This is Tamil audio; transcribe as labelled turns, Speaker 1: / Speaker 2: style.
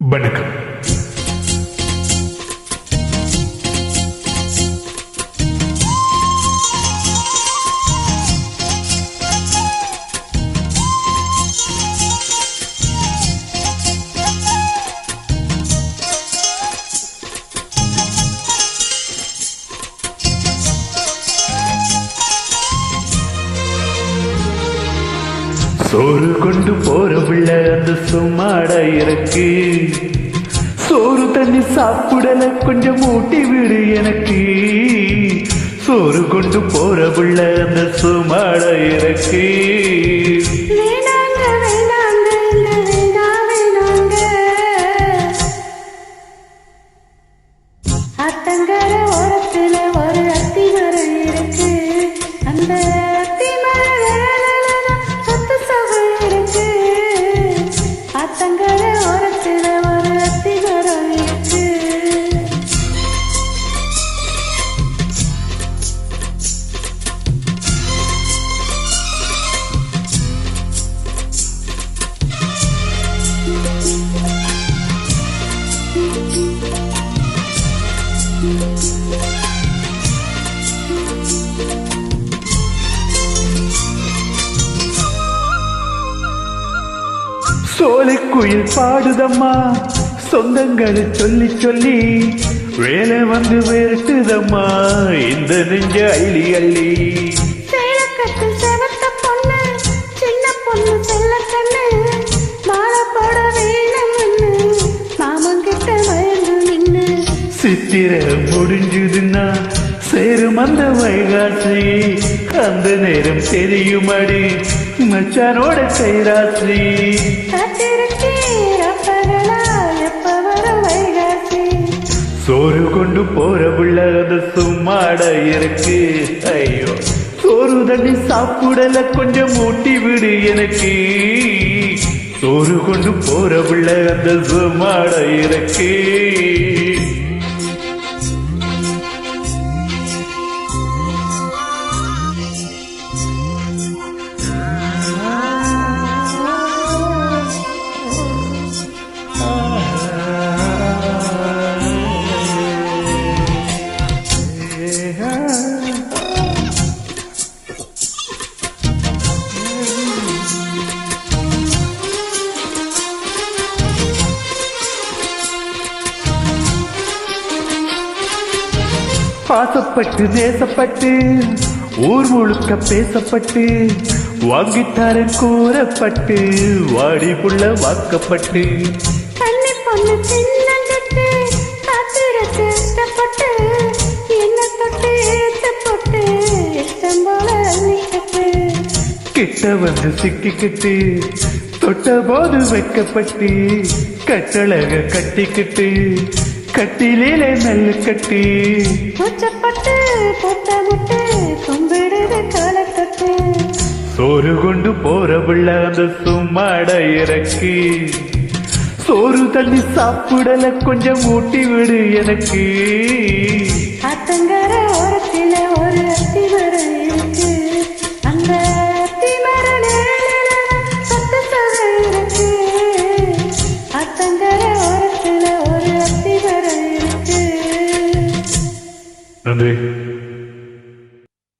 Speaker 1: बनकर சோறு கொண்டு போற பிள்ளை அந்த சும்மாட இருக்கு. சோறு தண்ணி சாப்பிடல கொஞ்சம் ஊட்டி விடு எனக்கு. சோறு கொண்டு போற பிள்ளை அந்த சும்மாட இருக்கு. சோலைக்குயில் பாடுதம்மா சொந்தங்களை சொல்லி சொல்லி வேலை வந்து வேறுட்டுதம்மா இந்த நெஞ்ச அள்ளி அள்ளி. சித்திர முடிஞ்சதுன்னா சேரும் அந்த வைகாசி. அந்த நேரம் தெரியுமடி? மச்சானோட கைராசி. சோறு கொண்டு போற புள்ள அது சும்மாட இருக்கு. ஐயோ சோறு தண்ணி சாப்பிடல கொஞ்சம் ஊட்டி விடு எனக்கு. சோறு கொண்டு போற புள்ள அந்த சும்மாட இருக்கு. பாசப்பட்டு நேசப்பட்டு ஊர் முழுக்க பேசப்பட்டு வாங்கித்தாரன் கூறப்பட்டு வாடி புள்ள வாக்கப்பட்டு.
Speaker 2: கண்ணி பொண்ணு சின்னங்கட்டு காத்திருக்கு இஷ்டப்பட்டு என்ன தொட்டு ஏத்து போட்டு இஷ்டம் போல நீக்கட்டு.
Speaker 1: கிட்ட வந்து சிக்கிக்கிட்டு தொட்ட போது வைக்கப்பட்டு கட்டழக கட்டிக்கிட்டு கட்டிலே நல்ல கட்டி.
Speaker 2: பூச்சப்பட்டு போட்ட முட்டு கும்பிடுது காலத்தட்டு.
Speaker 1: சோறு கொண்டு போற பிள்ளை அந்த சும்மாட இறக்கி. சோறு தண்ணி சாப்பிடல கொஞ்சம் ஊட்டி விடு எனக்கு.
Speaker 2: ஆத்தங்கர ஓரத்தில ஒரு அத்தி மரம்
Speaker 1: நன்றி